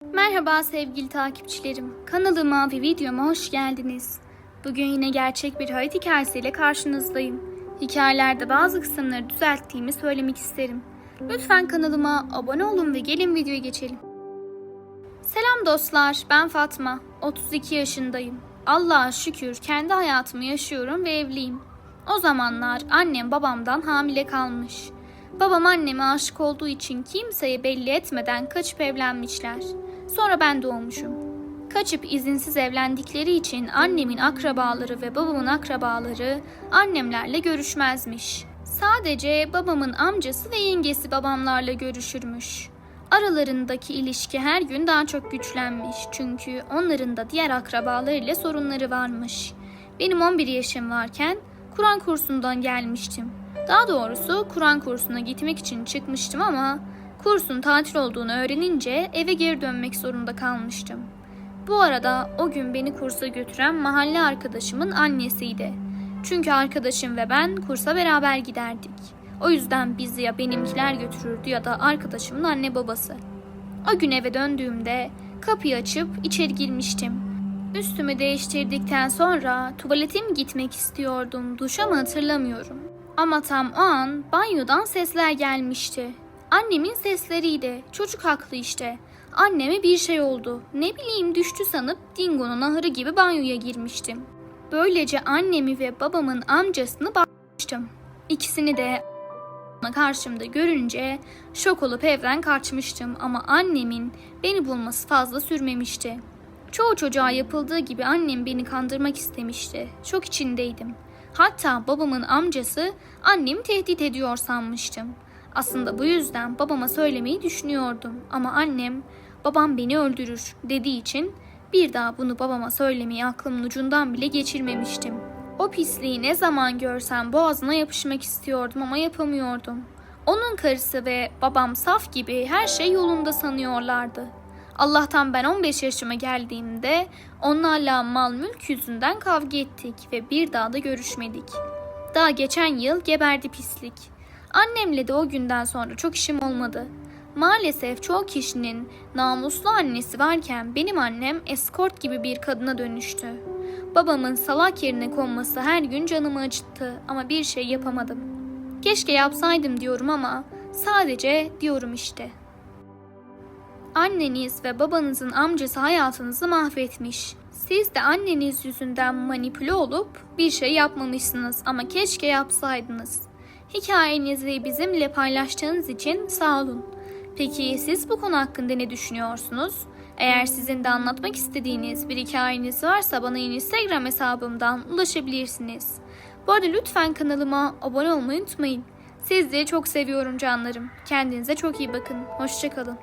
Merhaba sevgili takipçilerim. Kanalıma ve videoma hoş geldiniz. Bugün yine gerçek bir hayat hikayesiyle karşınızdayım. Hikayelerde bazı kısımları düzelttiğimi söylemek isterim. Lütfen kanalıma abone olun ve gelin videoya geçelim. Selam dostlar, ben Fatma. 32 yaşındayım. Allah'a şükür kendi hayatımı yaşıyorum ve evliyim. O zamanlar annem babamdan hamile kalmış. Babam anneme aşık olduğu için kimseye belli etmeden kaçıp evlenmişler. Sonra ben doğmuşum. Kaçıp izinsiz evlendikleri için annemin akrabaları ve babamın akrabaları annemlerle görüşmezmiş. Sadece babamın amcası ve yengesi babamlarla görüşürmüş. Aralarındaki ilişki her gün daha çok güçlenmiş çünkü onların da diğer akrabalarıyla sorunları varmış. Benim 11 yaşım varken Kur'an kursundan gelmiştim. Daha doğrusu Kur'an kursuna gitmek için çıkmıştım ama kursun tatil olduğunu öğrenince eve geri dönmek zorunda kalmıştım. Bu arada o gün beni kursa götüren mahalle arkadaşımın annesiydi. Çünkü arkadaşım ve ben kursa beraber giderdik. O yüzden bizi ya benimkiler götürürdü ya da arkadaşımın anne babası. O gün eve döndüğümde kapıyı açıp içeri girmiştim. Üstümü değiştirdikten sonra tuvalete mi gitmek istiyordum, duşa mı hatırlamıyorum. Ama tam o an banyodan sesler gelmişti. Annemin sesleriydi. Çocuk haklı işte. Anneme bir şey oldu. Ne bileyim düştü sanıp Dingo'nun ahırı gibi banyoya girmiştim. Böylece annemi ve babamın amcasını bakmıştım. İkisini de karşımda görünce şok olup evden kaçmıştım ama annemin beni bulması fazla sürmemişti. Çoğu çocuğa yapıldığı gibi annem beni kandırmak istemişti. Çok içindeydim. Hatta babamın amcası annemi tehdit ediyor sanmıştım. Aslında bu yüzden babama söylemeyi düşünüyordum ama annem babam beni öldürür dediği için bir daha bunu babama söylemeyi aklımın ucundan bile geçirmemiştim. O pisliği ne zaman görsem boğazına yapışmak istiyordum ama yapamıyordum. Onun karısı ve babam saf gibi her şey yolunda sanıyorlardı. Allah'tan ben 15 yaşıma geldiğimde onlarla mal mülk yüzünden kavga ettik ve bir daha da görüşmedik. Daha geçen yıl geberdi pislik. Annemle de o günden sonra çok işim olmadı. Maalesef çoğu kişinin namuslu annesi varken benim annem eskort gibi bir kadına dönüştü. Babamın salak yerine konması her gün canımı acıttı ama bir şey yapamadım. Keşke yapsaydım diyorum ama sadece diyorum işte. Anneniz ve babanızın amcası hayatınızı mahvetmiş. Siz de anneniz yüzünden manipüle olup bir şey yapmamışsınız ama keşke yapsaydınız. Hikayenizi bizimle paylaştığınız için sağ olun. Peki siz bu konu hakkında ne düşünüyorsunuz? Eğer sizin de anlatmak istediğiniz bir hikayeniz varsa bana Instagram hesabımdan ulaşabilirsiniz. Bu arada lütfen kanalıma abone olmayı unutmayın. Sizleri çok seviyorum canlarım. Kendinize çok iyi bakın. Hoşçakalın.